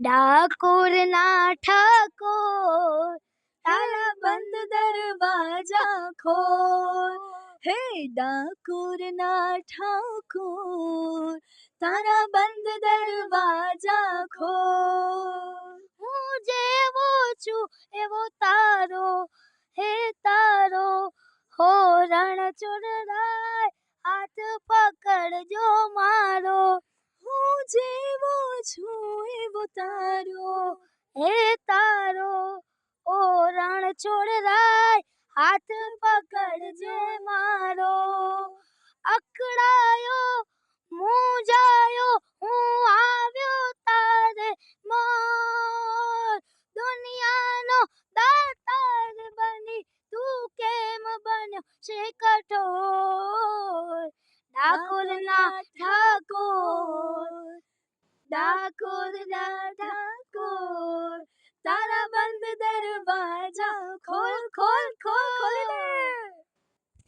ડાકોર ના ઠાકોર તારા બંધ દરવાજા ખોલ હે ડાકોર ના ઠાકોર તારા બંધ દરવાજા ખોલ હું જેવો છું એવો તારો હે તારો હો રણ ચોરરાય હાથ પકડજો મારો હું જેવો છું તારો હે તારો ઓ રણ છોડરાય હાથ પકડજે મારો. અકળાયો મૂંઝાયો હું આવ્યો તારે મોર. દુનિયાનો દાતાર બની તું કેમ બન્યો છે કઠોર? ડાકોરના ઠાકોર. ठाकुर ना ठाकुर तारा बंद दरवाजा खोल खोल खोल